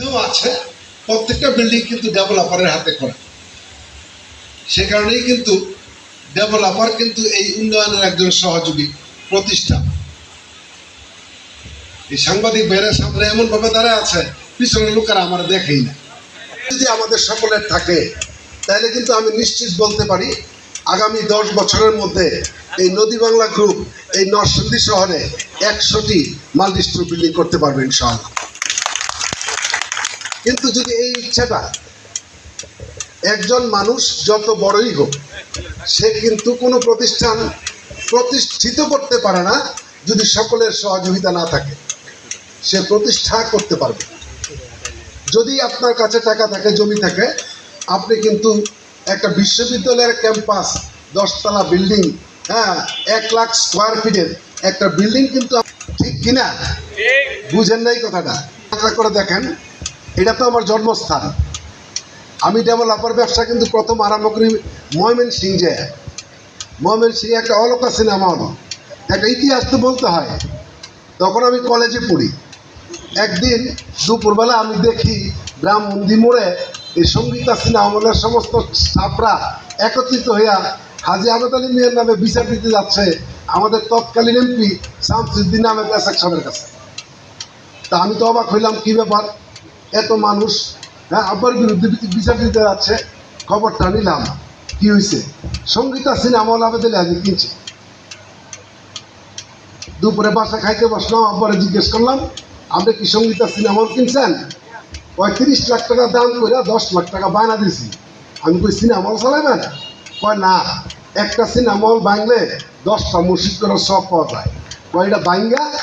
আছে, প্রত্যেকটা বিল্ডিং কিন্তু ডেভেলপারের হাতে করা। সে কারণেই কিন্তু ডেভেলপার কিন্তু এই উন্নয়নের একজন সহযোগী প্রতিষ্ঠান এই সাংবাদিক ভাইয়ের সামনে এমন ভাবে দাঁড়ায় আছে, পিছনের লোকেরা আমার দেখেই না। যদি আমাদের সকলের থাকে, তাহলে কিন্তু আমি নিশ্চিত বলতে পারি, আগামী দশ বছরের মধ্যে এই নদী বাংলা গ্রুপ এই নরসিংদী শহরে একশোটি মাল্টিস্টোর বিল্ডিং করতে পারবে ইনশাআল্লাহ। কিন্তু যদি এই ইচ্ছাটা একজন মানুষ যত বড়ই হোক সে কিন্তু কোনো প্রতিষ্ঠান প্রতিষ্ঠিত করতে পারে না যদি সকলের সহযোগিতা না থাকে। সে প্রতিষ্ঠা করতে পারবে। যদি আপনার কাছে টাকা থাকে জমি থাকে আপনি কিন্তু একটা বিশ্ববিদ্যালয়ের ক্যাম্পাস দশতলা বিল্ডিং হ্যাঁ এক লাখ স্কোয়ার ফিটের একটা বিল্ডিং কিন্তু ঠিক কিনা? বুঝেন নাই কথাটা। করে দেখেন এটা তো আমার জন্মস্থান। আমি ডেভেলপার ব্যবসা কিন্তু প্রথম আরম্ভ করি ময়মেন সিং যে ময়মেন সিং একটা অলকা সিনেমা হলো। একটা ইতিহাস তো বলতে হয়। তখন আমি কলেজে পড়ি। একদিন দুপুরবেলা আমি দেখি ব্রাহ্মণদি মোড়ে এই সঙ্গীতা সিনেমা আমলের সমস্ত স্টাফরা একত্রিত হইয়া হাজি আহমেদ আলী মিয়ার নামে বিচার দিতে যাচ্ছে আমাদের তৎকালীন এমপি শামসুদ্দিন নামে পেশাক সাহেবের কাছে। তা আমি তো অবাক হইলাম, কী ব্যাপার? এত মানুষ হ্যাঁ আব্বার বিরুদ্ধে বিচ- বিচার দিতে যাচ্ছে, খবরটা নিলাম। কি হয়েছে সঙ্গীতা সিনেমা আবেদন আগে কিনছে দুপুরে বাসা খাইতে বসলাম, আব্বারে জিজ্ঞেস করলাম, আপনি কি সঙ্গীতা সিনেমা কিনছেন? পঁয়ত্রিশ লাখ টাকা দাম করে দশ লাখ টাকা বায়না দিছি। আমি কই, সিনেমা হল চালাবেন? কয়, না, একটা সিনেমা বাংলে দশটা মসজিদ করে সব পাওয়া যায়। কয়টা বাঙ্গা